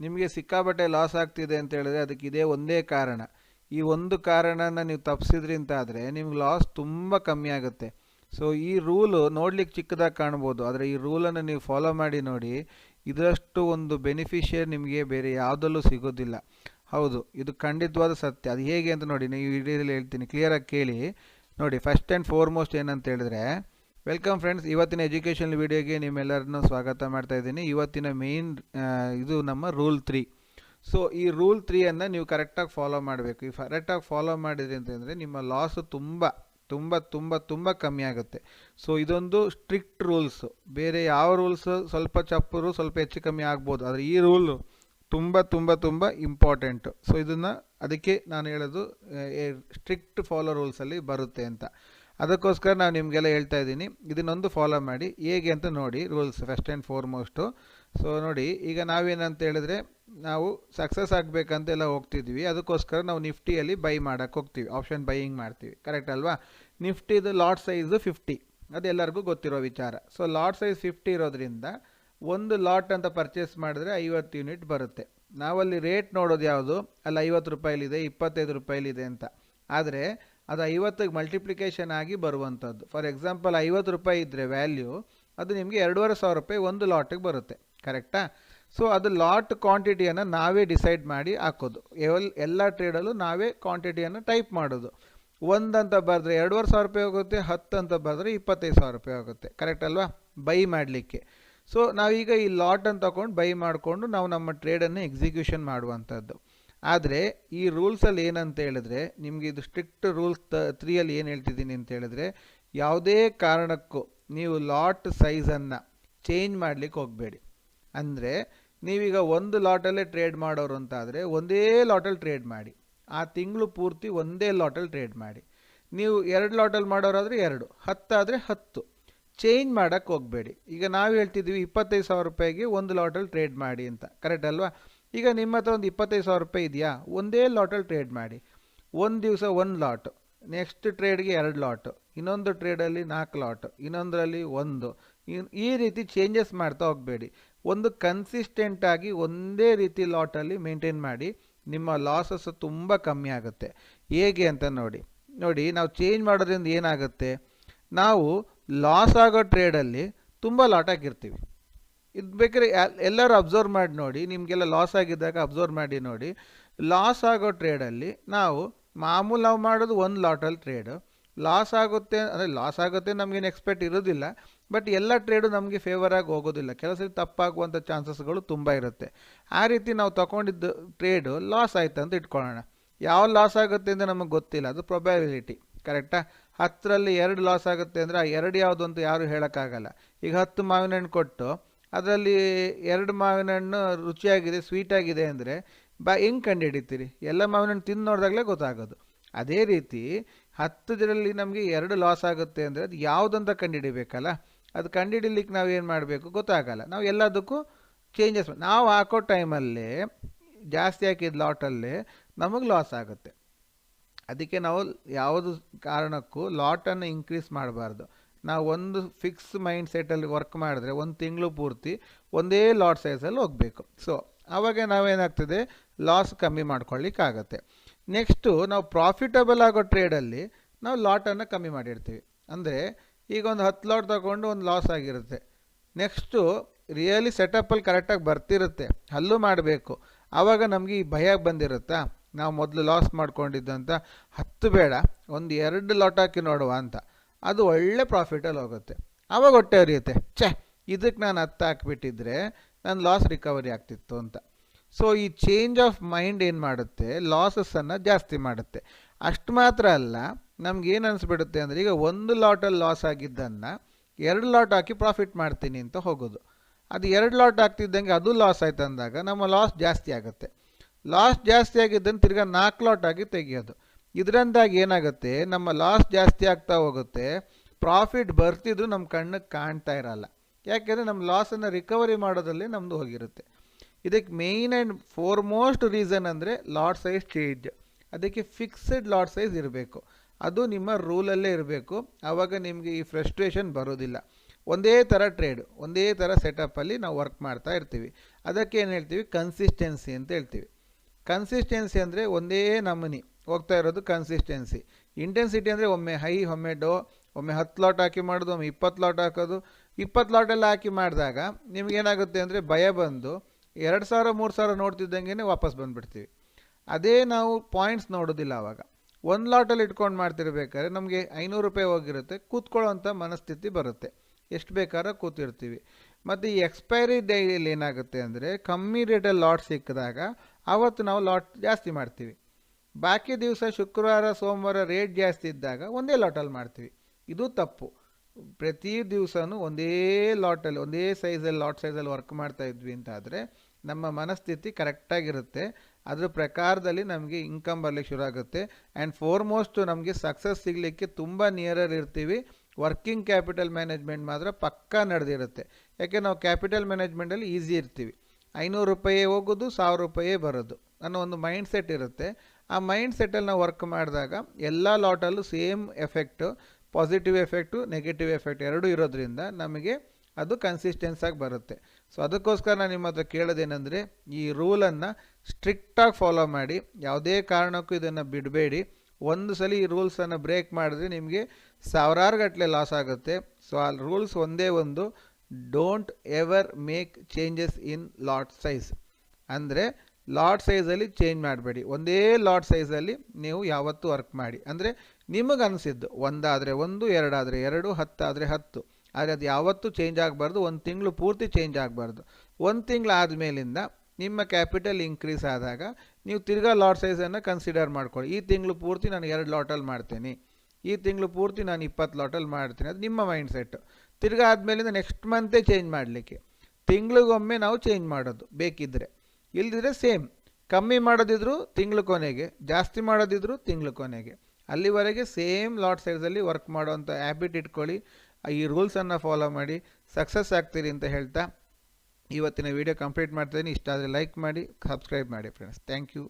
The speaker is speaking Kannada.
ನಿಮಗೆ ಸಿಕ್ಕಾಬಟ್ಟೆ ಲಾಸ್ ಆಗ್ತಿದೆ ಅಂತ ಹೇಳಿದ್ರೆ ಅದಕ್ಕೆ ಇದೇ ಒಂದೇ ಕಾರಣ. ಈ ಒಂದು ಕಾರಣನ ನೀವು ತಪ್ಪಿಸಿದ್ರಿ ಅಂತಾದರೆ ನಿಮ್ಗೆ ಲಾಸ್ ತುಂಬ ಕಮ್ಮಿ ಆಗುತ್ತೆ. ಸೊ ಈ ರೂಲು ನೋಡ್ಲಿಕ್ಕೆ ಚಿಕ್ಕದಾಗಿ ಕಾಣ್ಬೋದು. ಆದರೆ ಈ ರೂಲನ್ನು ನೀವು ಫಾಲೋ ಮಾಡಿ ನೋಡಿ, ಇದರಷ್ಟು ಒಂದು ಬೆನಿಫಿಷಿಯರ್ ನಿಮಗೆ ಬೇರೆ ಯಾವುದಲ್ಲೂ ಸಿಗೋದಿಲ್ಲ. ಹೌದು, ಇದು ಖಂಡಿತವಾದ ಸತ್ಯ. ಅದು ಹೇಗೆ ಅಂತ ನೋಡಿ ನೀವು ವಿಡಿಯೋದಲ್ಲಿ ಹೇಳ್ತೀನಿ. ಕ್ಲಿಯರಾಗಿ ಕೇಳಿ. ನೋಡಿ ಫಸ್ಟ್ ಆ್ಯಂಡ್ ಫೋರ್ಮೋಸ್ಟ್ ಏನಂತ ಹೇಳಿದ್ರೆ ವೆಲ್ಕಮ್ ಫ್ರೆಂಡ್ಸ್ ಇವತ್ತಿನ ಎಜುಕೇಷನ್ ವೀಡಿಯೋಗೆ ನಿಮ್ಮೆಲ್ಲರನ್ನೂ ಸ್ವಾಗತ ಮಾಡ್ತಾ ಇದ್ದೀನಿ. ಇವತ್ತಿನ ಮೇನ್ ಇದು ನಮ್ಮ ರೂಲ್ ತ್ರೀ ಸೊ ಈ ರೂಲ್ ತ್ರೀಯನ್ನು ನೀವು ಕರೆಕ್ಟಾಗಿ ಫಾಲೋ ಮಾಡಬೇಕು. ಈ ಕರೆಕ್ಟಾಗಿ ಫಾಲೋ ಮಾಡಿದ್ರಿ ಅಂತಂದರೆ ನಿಮ್ಮ ಲಾಸು ತುಂಬ ತುಂಬ ತುಂಬ ತುಂಬ ಕಮ್ಮಿ ಆಗುತ್ತೆ. ಸೊ ಇದೊಂದು ಸ್ಟ್ರಿಕ್ಟ್ ರೂಲ್ಸು ಬೇರೆ ಯಾವ ರೂಲ್ಸು ಸ್ವಲ್ಪ ಚಪ್ಪರು, ಸ್ವಲ್ಪ ಹೆಚ್ಚು ಕಮ್ಮಿ ಆಗ್ಬೋದು. ಆದರೆ ಈ ರೂಲು ತುಂಬ ತುಂಬ ತುಂಬ ಇಂಪಾರ್ಟೆಂಟು ಸೊ ಇದನ್ನು ಅದಕ್ಕೆ ನಾನು ಹೇಳೋದು ಸ್ಟ್ರಿಕ್ಟ್ ಫಾಲೋ ರೂಲ್ಸಲ್ಲಿ ಬರುತ್ತೆ ಅಂತ. ಅದಕ್ಕೋಸ್ಕರ ನಾವು ನಿಮಗೆಲ್ಲ ಹೇಳ್ತಾ ಇದ್ದೀನಿ. ಇದನ್ನೊಂದು ಫಾಲೋ ಮಾಡಿ. ಹೇಗೆ ಅಂತ ನೋಡಿ rules first and foremost so ನೋಡಿ, ಈಗ ನಾವೇನಂತ ಹೇಳಿದ್ರೆ, ನಾವು ಸಕ್ಸಸ್ ಆಗಬೇಕಂತೆಲ್ಲ ಹೋಗ್ತಿದ್ವಿ. ಅದಕ್ಕೋಸ್ಕರ ನಾವು ನಿಫ್ಟಿಯಲ್ಲಿ ಬೈ ಮಾಡೋಕ್ಕೆ ಹೋಗ್ತೀವಿ. ಆಪ್ಷನ್ ಬೈಯಿಂಗ್ ಮಾಡ್ತೀವಿ. ಕರೆಕ್ಟ್ ಅಲ್ವಾ? ನಿಫ್ಟಿದು ಲಾಟ್ ಸೈಜು ಫಿಫ್ಟಿ ಅದೆಲ್ಲರಿಗೂ ಗೊತ್ತಿರೋ ವಿಚಾರ. ಸೊ ಲಾಟ್ ಸೈಜ್ ಫಿಫ್ಟಿ ಇರೋದ್ರಿಂದ ಒಂದು ಲಾಟ್ ಅಂತ ಪರ್ಚೇಸ್ ಮಾಡಿದ್ರೆ ಐವತ್ತು ಯೂನಿಟ್ ಬರುತ್ತೆ. ನಾವಲ್ಲಿ ರೇಟ್ ನೋಡೋದು ಯಾವುದು? ಅಲ್ಲಿ ಐವತ್ತು ರೂಪಾಯಿಲಿದೆ ಇಪ್ಪತ್ತೈದು ರೂಪಾಯಿಲಿದೆ ಅಂತ. ಆದರೆ ಅದು ಐವತ್ತಿಗೆ ಮಲ್ಟಿಪ್ಲಿಕೇಶನ್ ಆಗಿ ಬರುವಂಥದ್ದು. ಫಾರ್ ಎಕ್ಸಾಂಪಲ್ ಐವತ್ತು ರೂಪಾಯಿ ಇದ್ದರೆ ವ್ಯಾಲ್ಯೂ ಅದು ನಿಮಗೆ ಎರಡೂವರೆ ಸಾವಿರ ರೂಪಾಯಿ ಒಂದು ಲಾಟಿಗೆ ಬರುತ್ತೆ. ಕರೆಕ್ಟಾ ಸೊ ಅದು ಲಾಟ್ ಕ್ವಾಂಟಿಟಿಯನ್ನು ನಾವೇ ಡಿಸೈಡ್ ಮಾಡಿ ಹಾಕೋದು. ಎಲ್, ಎಲ್ಲ ಟ್ರೇಡಲ್ಲೂ ನಾವೇ ಕ್ವಾಂಟಿಟಿಯನ್ನು ಟೈಪ್ ಮಾಡೋದು. ಒಂದಂತ ಬರೆದ್ರೆ ಎರಡೂವರೆ ಸಾವಿರ ರೂಪಾಯಿ ಹೋಗುತ್ತೆ, ಹತ್ತು ಅಂತ ಬರೆದ್ರೆ ಇಪ್ಪತ್ತೈದು ಸಾವಿರ ರೂಪಾಯಿ ಆಗುತ್ತೆ ಕರೆಕ್ಟ್ ಅಲ್ವಾ? ಬೈ ಮಾಡಲಿಕ್ಕೆ. ಸೊ ನಾವೀಗ ಈ ಲಾಟನ್ನು ತಗೊಂಡು ಬೈ ಮಾಡಿಕೊಂಡು ನಾವು ನಮ್ಮ ಟ್ರೇಡನ್ನು ಎಕ್ಸಿಕ್ಯೂಷನ್ ಮಾಡುವಂಥದ್ದು. ಆದರೆ ಈ ರೂಲ್ಸಲ್ಲಿ ಏನಂತ ಹೇಳಿದ್ರೆ, ನಿಮಗೆ ಇದು ಸ್ಟ್ರಿಕ್ಟ್ ರೂಲ್ಸ್ ತ್ರೀಯಲ್ಲಿ ಏನು ಹೇಳ್ತಿದ್ದೀನಿ ಅಂತ ಹೇಳಿದ್ರೆ, ಯಾವುದೇ ಕಾರಣಕ್ಕೂ ನೀವು ಲಾಟ್ ಸೈಜನ್ನು ಚೇಂಜ್ ಮಾಡಲಿಕ್ಕೆ ಹೋಗಬೇಡಿ. ಅಂದರೆ ನೀವೀಗ ಒಂದು ಲಾಟಲ್ಲೇ ಟ್ರೇಡ್ ಮಾಡೋರು ಅಂತಾದರೆ ಒಂದೇ ಲಾಟಲ್ಲಿ ಟ್ರೇಡ್ ಮಾಡಿ. ಆ ತಿಂಗಳು ಪೂರ್ತಿ ಒಂದೇ ಲಾಟಲ್ಲಿ ಟ್ರೇಡ್ ಮಾಡಿ. ನೀವು ಎರಡು ಲಾಟಲ್ಲಿ ಮಾಡೋರಾದರೆ ಎರಡು, ಹತ್ತಾದರೆ ಹತ್ತು. ಚೇಂಜ್ ಮಾಡೋಕ್ಕೆ ಹೋಗಬೇಡಿ. ಈಗ ನಾವು ಹೇಳ್ತಿದ್ದೀವಿ ಇಪ್ಪತ್ತೈದು ಸಾವಿರ ರೂಪಾಯಿಗೆ ಒಂದು ಲಾಟಲ್ಲಿ ಟ್ರೇಡ್ ಮಾಡಿ ಅಂತ. ಕರೆಕ್ಟ್ ಅಲ್ವಾ? ಈಗ ನಿಮ್ಮ ಹತ್ರ ಒಂದು ಇಪ್ಪತ್ತೈದು ಸಾವಿರ ರೂಪಾಯಿ ಇದೆಯಾ? ಒಂದೇ ಲಾಟಲ್ಲಿ ಟ್ರೇಡ್ ಮಾಡಿ. ಒಂದು ದಿವಸ ಒಂದು ಲಾಟ್ ನೆಕ್ಸ್ಟ್ ಟ್ರೇಡ್ಗೆ ಎರಡು ಲಾಟ್ ಇನ್ನೊಂದು ಟ್ರೇಡಲ್ಲಿ ನಾಲ್ಕು ಲಾಟ್ ಇನ್ನೊಂದರಲ್ಲಿ ಒಂದು. ಈ ರೀತಿ ಚೇಂಜಸ್ ಮಾಡ್ತಾ ಹೋಗಬೇಡಿ. ಒಂದು ಕನ್ಸಿಸ್ಟೆಂಟಾಗಿ ಒಂದೇ ರೀತಿ ಲಾಟಲ್ಲಿ ಮೇಂಟೈನ್ ಮಾಡಿ ನಿಮ್ಮ ಲಾಸಸ್ ತುಂಬ ಕಮ್ಮಿ ಆಗುತ್ತೆ. ಹೇಗೆ ಅಂತ ನೋಡಿ. ನೋಡಿ, ನಾವು ಚೇಂಜ್ ಮಾಡೋದ್ರಿಂದ ಏನಾಗುತ್ತೆ? ನಾವು ಲಾಸ್ ಆಗೋ ಟ್ರೇಡಲ್ಲಿ ತುಂಬ ಲಾಟ್ ಹಾಕಿರ್ತೀವಿ. ಇದು ಬೇಕಾದ್ರೆ ಎಲ್ಲರೂ ಅಬ್ಸರ್ವ್ ಮಾಡಿ ನೋಡಿ, ನಿಮಗೆಲ್ಲ ಲಾಸ್ ಆಗಿದ್ದಾಗ ಅಬ್ಸರ್ವ್ ಮಾಡಿ ನೋಡಿ. ಲಾಸ್ ಆಗೋ ಟ್ರೇಡಲ್ಲಿ ನಾವು ಮಾಮೂಲು ನಾವು ಮಾಡೋದು ಒಂದು ಲಾಟಲ್ಲಿ ಟ್ರೇಡು ಲಾಸ್ ಆಗುತ್ತೆ, ಅಂದರೆ ಲಾಸ್ ಆಗುತ್ತೆ ನಮಗೇನು ಎಕ್ಸ್ಪೆಕ್ಟ್ ಇರೋದಿಲ್ಲ ಬಟ್ ಎಲ್ಲ ಟ್ರೇಡು ನಮಗೆ ಫೇವರಾಗಿ ಹೋಗೋದಿಲ್ಲ. ಕೆಲಸ ತಪ್ಪಾಗುವಂಥ ಚಾನ್ಸಸ್ಗಳು ತುಂಬ ಇರುತ್ತೆ. ಆ ರೀತಿ ನಾವು ತಗೊಂಡಿದ್ದು ಟ್ರೇಡು ಲಾಸ್ ಆಯ್ತು ಅಂತ ಇಟ್ಕೊಳ್ಳೋಣ. ಯಾವ ಲಾಸ್ ಆಗುತ್ತೆ ಅಂತ ನಮಗೆ ಗೊತ್ತಿಲ್ಲ, ಅದು ಪ್ರೊಬ್ಯಾಬಿಲಿಟಿ ಕರೆಕ್ಟಾ ಹತ್ತರಲ್ಲಿ ಎರಡು ಲಾಸ್ ಆಗುತ್ತೆ ಅಂದರೆ ಆ ಎರಡು ಯಾವುದು ಅಂತ ಯಾರು ಹೇಳೋಕ್ಕಾಗಲ್ಲ. ಈಗ ಹತ್ತು ಮಾವಿನ ಹಣ್ಣು ಕೊಟ್ಟು ಅದರಲ್ಲಿ ಎರಡು ಮಾವಿನ ಹಣ್ಣು ರುಚಿಯಾಗಿದೆ, ಸ್ವೀಟಾಗಿದೆ ಅಂದರೆ ಬಾ ಹೆಂಗೆ ಕಂಡು ಹಿಡಿತೀರಿ ಎಲ್ಲ ಮಾವಿನ ಹಣ್ಣು ತಿಂದು ನೋಡಿದಾಗಲೇ ಗೊತ್ತಾಗೋದು. ಅದೇ ರೀತಿ ಹತ್ತು ಜನರಲ್ಲಿ ನಮಗೆ ಎರಡು ಲಾಸ್ ಆಗುತ್ತೆ ಅಂದರೆ ಅದು ಯಾವುದಂತ ಕಂಡುಹಿಡಿಬೇಕಲ್ಲ? ಅದು ಕಂಡುಹಿಡಿಲಿಕ್ಕೆ ನಾವು ಏನು ಮಾಡಬೇಕು? ಗೊತ್ತಾಗಲ್ಲ. ನಾವು ಎಲ್ಲದಕ್ಕೂ ಚೇಂಜಸ್ ನಾವು ಹಾಕೋ ಟೈಮಲ್ಲೇ ಜಾಸ್ತಿ ಹಾಕಿದ ಲಾಟಲ್ಲೇ ನಮಗೆ ಲಾಸ್ ಆಗುತ್ತೆ. ಅದಕ್ಕೆ ನಾವು ಯಾವುದು ಕಾರಣಕ್ಕೂ ಲಾಟನ್ನು ಇನ್ಕ್ರೀಸ್ ಮಾಡಬಾರ್ದು. ನಾವು ಒಂದು ಫಿಕ್ಸ್ ಮೈಂಡ್ ಸೆಟ್ಟಲ್ಲಿ ವರ್ಕ್ ಮಾಡಿದ್ರೆ ಒಂದು ತಿಂಗಳು ಪೂರ್ತಿ ಒಂದೇ ಲಾಟ್ ಸೈಜಲ್ಲಿ ಹೋಗಬೇಕು. ಸೊ ಆವಾಗ ನಾವೇನಾಗ್ತದೆ? ಲಾಸ್ ಕಮ್ಮಿ ಮಾಡ್ಕೊಳ್ಳಿಕ್ಕಾಗತ್ತೆ. ನೆಕ್ಸ್ಟು ನಾವು ಪ್ರಾಫಿಟಬಲ್ ಆಗೋ ಟ್ರೇಡಲ್ಲಿ ನಾವು ಲಾಟನ್ನು ಕಮ್ಮಿ ಮಾಡಿರ್ತೀವಿ. ಅಂದರೆ ಈಗ ಒಂದು ಹತ್ತು ಲಾಟ್ ತಗೊಂಡು ಒಂದು ಲಾಸ್ ಆಗಿರುತ್ತೆ. ನೆಕ್ಸ್ಟು ರಿಯಲಿ ಸೆಟಪ್ಪಲ್ಲಿ ಕರೆಕ್ಟಾಗಿ ಬರ್ತಿರುತ್ತೆ. ಅಲ್ಲೂ ಮಾಡಬೇಕು. ಆವಾಗ ನಮಗೆ ಈ ಭಯ ಬಂದಿರುತ್ತಾ? ನಾವು ಮೊದಲು ಲಾಸ್ ಮಾಡ್ಕೊಂಡಿದ್ದಂಥ ಹತ್ತು ಬೇಡ. ಒಂದು ಎರಡು ಲಾಟ್ ಹಾಕಿ ನೋಡುವ ಅಂತ. ಅದು ಒಳ್ಳೆ ಪ್ರಾಫಿಟಲ್ಲಿ ಹೋಗುತ್ತೆ. ಆವಾಗ ಹೊಟ್ಟೆ ಹರಿಯುತ್ತೆ. ಛೇ ಇದಕ್ಕೆ ನಾನು ಹತ್ತು ಹಾಕಿಬಿಟ್ಟಿದ್ರೆ ನನ್ನ ಲಾಸ್ ರಿಕವರಿ ಆಗ್ತಿತ್ತು ಅಂತ. ಸೊ ಈ ಚೇಂಜ್ ಆಫ್ ಮೈಂಡ್ ಏನು ಮಾಡುತ್ತೆ? ಲಾಸಸ್ಸನ್ನು ಜಾಸ್ತಿ ಮಾಡುತ್ತೆ. ಅಷ್ಟು ಮಾತ್ರ ಅಲ್ಲ ನಮ್ಗೇನು ಅನಿಸ್ಬಿಡುತ್ತೆ ಅಂದರೆ, ಈಗ ಒಂದು ಲಾಟಲ್ಲಿ ಲಾಸ್ ಆಗಿದ್ದನ್ನು ಎರಡು ಲಾಟ್ ಹಾಕಿ ಪ್ರಾಫಿಟ್ ಮಾಡ್ತೀನಿ ಅಂತ ಹೋಗೋದು. ಅದು ಎರಡು ಲಾಟ್ ಆಗ್ತಿದ್ದಂಗೆ ಅದು ಲಾಸ್ ಆಯ್ತು ಅಂದಾಗ ನಮ್ಮ ಲಾಸ್ ಜಾಸ್ತಿ ಆಗುತ್ತೆ. ಲಾಸ್ ಜಾಸ್ತಿ ಆಗಿದ್ದನ್ನು ತಿರ್ಗಾ ನಾಲ್ಕು ಲಾಟ್ ಆಗಿ ತೆಗೆಯೋದು. ಇದರಿಂದಾಗಿ ಏನಾಗುತ್ತೆ, ನಮ್ಮ ಲಾಸ್ ಜಾಸ್ತಿ ಆಗ್ತಾ ಹೋಗುತ್ತೆ ಪ್ರಾಫಿಟ್ ಬರ್ತಿದ್ರು ನಮ್ಮ ಕಣ್ಣಿಗೆ ಕಾಣ್ತಾ ಇರಲ್ಲ. ಯಾಕೆಂದರೆ ನಮ್ಮ ಲಾಸನ್ನು ರಿಕವರಿ ಮಾಡೋದ್ರಲ್ಲಿ ನಮ್ಮದು ಹೋಗಿರುತ್ತೆ. ಇದಕ್ಕೆ ಮೇಯ್ನ್ ಆ್ಯಂಡ್ ಫೋರ್ಮೋಸ್ಟ್ ರೀಸನ್ ಅಂದರೆ ಲಾಟ್ ಸೈಜ್ ಚೇಂಜ್ ಅದಕ್ಕೆ ಫಿಕ್ಸೆಡ್ ಲಾಟ್ ಸೈಜ್ ಇರಬೇಕು. ಅದು ನಿಮ್ಮ ರೂಲಲ್ಲೇ ಇರಬೇಕು. ಆವಾಗ ನಿಮಗೆ ಈ ಫ್ರಸ್ಟ್ರೇಷನ್ ಬರೋದಿಲ್ಲ. ಒಂದೇ ಥರ ಟ್ರೇಡ್ ಒಂದೇ ಥರ ಸೆಟಪ್ಪಲ್ಲಿ ನಾವು ವರ್ಕ್ ಮಾಡ್ತಾ ಇರ್ತೀವಿ. ಅದಕ್ಕೆ ಏನು ಹೇಳ್ತೀವಿ? ಕನ್ಸಿಸ್ಟೆನ್ಸಿ ಅಂತ ಹೇಳ್ತೀವಿ. ಕನ್ಸಿಸ್ಟೆನ್ಸಿ ಅಂದರೆ ಒಂದೇ ನಮೂನಿ. ಹೋಗ್ತಾ ಇರೋದು ಕನ್ಸಿಸ್ಟೆನ್ಸಿ ಇಂಟೆನ್ಸಿಟಿ ಅಂದರೆ ಒಮ್ಮೆ ಹೈ ಒಮ್ಮೆ ಡೋ ಒಮ್ಮೆ ಹತ್ತು ಲಾಟ್ ಹಾಕಿ ಮಾಡೋದು, ಒಮ್ಮೆ ಇಪ್ಪತ್ತು ಲಾಟ್ ಹಾಕೋದು. ಇಪ್ಪತ್ತು ಲಾಟೆಲ್ಲ ಹಾಕಿ ಮಾಡಿದಾಗ ನಿಮಗೇನಾಗುತ್ತೆ ಅಂದರೆ ಭಯ ಬಂದು ಎರಡು ಸಾವಿರ, ಮೂರು ಸಾವಿರ ನೋಡ್ತಿದ್ದಂಗೆ ವಾಪಸ್ ಬಂದುಬಿಡ್ತೀವಿ. ಅದೇ ನಾವು ಪಾಯಿಂಟ್ಸ್ ನೋಡೋದಿಲ್ಲ ಆವಾಗ ಒಂದು ಲಾಟಲ್ಲಿ ಇಟ್ಕೊಂಡು ಮಾಡ್ತಿರ್ಬೇಕಾದ್ರೆ ನಮಗೆ ಐನೂರು ರೂಪಾಯಿ ಹೋಗಿರುತ್ತೆ ಕೂತ್ಕೊಳ್ಳೋವಂಥ ಮನಸ್ಥಿತಿ ಬರುತ್ತೆ. ಎಷ್ಟು ಬೇಕಾದ್ರೂ ಕೂತಿರ್ತೀವಿ. ಮತ್ತು ಈ ಎಕ್ಸ್ಪೈರಿ ಡೈಲಿ ಏನಾಗುತ್ತೆ ಅಂದರೆ ಕಮ್ಮಿ ರೇಟಲ್ಲಿ ಲಾಟ್ ಸಿಕ್ಕಿದಾಗ ಆವತ್ತು ನಾವು ಲಾಟ್ ಜಾಸ್ತಿ ಮಾಡ್ತೀವಿ. ಬಾಕಿ ದಿವಸ ಶುಕ್ರವಾರ, ಸೋಮವಾರ ರೇಟ್ ಜಾಸ್ತಿ ಇದ್ದಾಗ ಒಂದೇ ಲಾಟಲ್ಲಿ ಮಾಡ್ತೀವಿ. ಇದು ತಪ್ಪು. ಪ್ರತಿ ದಿವಸನೂ ಒಂದೇ ಲಾಟಲ್ಲಿ ಒಂದೇ ಸೈಜಲ್ಲಿ ಲಾಟ್ ಸೈಜಲ್ಲಿ ವರ್ಕ್ ಮಾಡ್ತಾ ಇದ್ವಿ ಅಂತ ಆದರೆ ನಮ್ಮ ಮನಸ್ಥಿತಿ ಕರೆಕ್ಟಾಗಿರುತ್ತೆ ಅದರ ಪ್ರಕಾರದಲ್ಲಿ ನಮಗೆ ಇನ್ಕಮ್ ಬರಲಿಕ್ಕೆ ಶುರು ಆಗುತ್ತೆ. ಆ್ಯಂಡ್ ಫೋರ್ಮೋಸ್ಟು ನಮಗೆ ಸಕ್ಸಸ್ ಸಿಗಲಿಕ್ಕೆ ತುಂಬ ನಿಯರರ್ ಇರ್ತೀವಿ. ವರ್ಕಿಂಗ್ ಕ್ಯಾಪಿಟಲ್ ಮ್ಯಾನೇಜ್ಮೆಂಟ್ ಮಾತ್ರ ಪಕ್ಕಾ ನಡೆದಿರುತ್ತೆ. ಯಾಕೆ ನಾವು ಕ್ಯಾಪಿಟಲ್ ಮ್ಯಾನೇಜ್ಮೆಂಟಲ್ಲಿ ಈಸಿ ಇರ್ತೀವಿ. ಐನೂರು ರೂಪಾಯಿ ಹೋಗೋದು, ಸಾವಿರ ರೂಪಾಯೇ ಬರೋದು ಅನ್ನೋ ಒಂದು ಮೈಂಡ್ ಸೆಟ್ ಇರುತ್ತೆ. ಆ ಮೈಂಡ್ ಸೆಟ್ಟಲ್ಲಿ ನಾವು ವರ್ಕ್ ಮಾಡಿದಾಗ ಎಲ್ಲ ಲಾಟಲ್ಲೂ same effect positive effect negative effect ಎರಡೂ ಇರೋದ್ರಿಂದ ನಮಗೆ ಅದು ಕನ್ಸಿಸ್ಟೆನ್ಸಾಗಿ ಬರುತ್ತೆ. ಸೊ ಅದಕ್ಕೋಸ್ಕರ ನಾನು ನಿಮ್ಮ ಹತ್ರ ಕೇಳೋದೇನೆಂದರೆ, ಈ ರೂಲನ್ನು ಸ್ಟ್ರಿಕ್ಟಾಗಿ ಫಾಲೋ ಮಾಡಿ, ಯಾವುದೇ ಕಾರಣಕ್ಕೂ ಇದನ್ನು ಬಿಡಬೇಡಿ. ಒಂದು ಸಲ ಈ ರೂಲ್ಸನ್ನು ಬ್ರೇಕ್ ಮಾಡಿದ್ರೆ ನಿಮಗೆ ಸಾವಿರಾರು ಗಟ್ಟಲೆ ಲಾಸ್ ಆಗುತ್ತೆ. ಸೊ ಆ ರೂಲ್ಸ್ ಒಂದೇ ಒಂದು don't ever make changes in lot size ಅಂದರೆ ಲಾಟ್ ಸೈಜಲ್ಲಿ ಚೇಂಜ್ ಮಾಡಬೇಡಿ. ಒಂದೇ ಲಾಟ್ ಸೈಜಲ್ಲಿ ನೀವು ಯಾವತ್ತೂ ವರ್ಕ್ ಮಾಡಿ. ಅಂದರೆ ನಿಮಗೆ ಅನಿಸಿದ್ದು ಒಂದಾದರೆ ಒಂದು, ಎರಡಾದರೆ ಎರಡು, ಹತ್ತಾದರೆ ಹತ್ತು. ಆದರೆ ಅದು ಯಾವತ್ತೂ ಚೇಂಜ್ ಆಗಬಾರ್ದು, ಒಂದು ತಿಂಗಳು ಪೂರ್ತಿ ಚೇಂಜ್ ಆಗಬಾರ್ದು. ಒಂದು ತಿಂಗಳು ಆದಮೇಲಿಂದ ನಿಮ್ಮ ಕ್ಯಾಪಿಟಲ್ ಇನ್ಕ್ರೀಸ್ ಆದಾಗ ನೀವು ತಿರ್ಗಾ ಲಾಟ್ ಸೈಜನ್ನು ಕನ್ಸಿಡರ್ ಮಾಡ್ಕೊಳ್ಳಿ. ಈ ತಿಂಗಳು ಪೂರ್ತಿ ನಾನು ಎರಡು ಲಾಟಲ್ಲಿ ಮಾಡ್ತೀನಿ. ಈ ತಿಂಗಳು ಪೂರ್ತಿ ನಾನು ಇಪ್ಪತ್ತು ಲಾಟಲ್ಲಿ ಮಾಡ್ತೀನಿ. ಅದು ನಿಮ್ಮ ಮೈಂಡ್ ಸೆಟ್ಟು ತಿರ್ಗಾ ಆದಮೇಲಿಂದ ನೆಕ್ಸ್ಟ್ ಮಂತೇ ಚೇಂಜ್ ಮಾಡಲಿಕ್ಕೆ. ತಿಂಗಳಿಗೊಮ್ಮೆ ನಾವು ಚೇಂಜ್ ಮಾಡೋದು ಬೇಕಿದ್ದರೆ ಇಲ್ದಿದ್ರೆ ಸೇಮ್. ಕಮ್ಮಿ ಮಾಡೋದಿದ್ರು ತಿಂಗಳ ಕೊನೆಗೆ, ಜಾಸ್ತಿ ಮಾಡೋದಿದ್ರು ತಿಂಗಳ ಕೊನೆಗೆ. ಅಲ್ಲಿವರೆಗೆ ಸೇಮ್ ಲಾಟ್ ಸೈಜಲ್ಲಿ ವರ್ಕ್ ಮಾಡೋವಂಥ ಹ್ಯಾಬಿಟ್ ಇಟ್ಕೊಳ್ಳಿ. ಈ ರೂಲ್ಸನ್ನು ಫಾಲೋ ಮಾಡಿ. ಸಕ್ಸಸ್ ಆಗ್ತೀರಿ ಅಂತ ಹೇಳ್ತಾ. ಇವತ್ತಿನ ವಿಡಿಯೋ ಕಂಪ್ಲೀಟ್ ಮಾಡ್ತೀನಿ ಇಷ್ಟ ಆದರೆ ಲೈಕ್ ಮಾಡಿ ಸಬ್ಸ್ಕ್ರೈಬ್ ಮಾಡಿ ಫ್ರೆಂಡ್ಸ್ ಥ್ಯಾಂಕ್ ಯು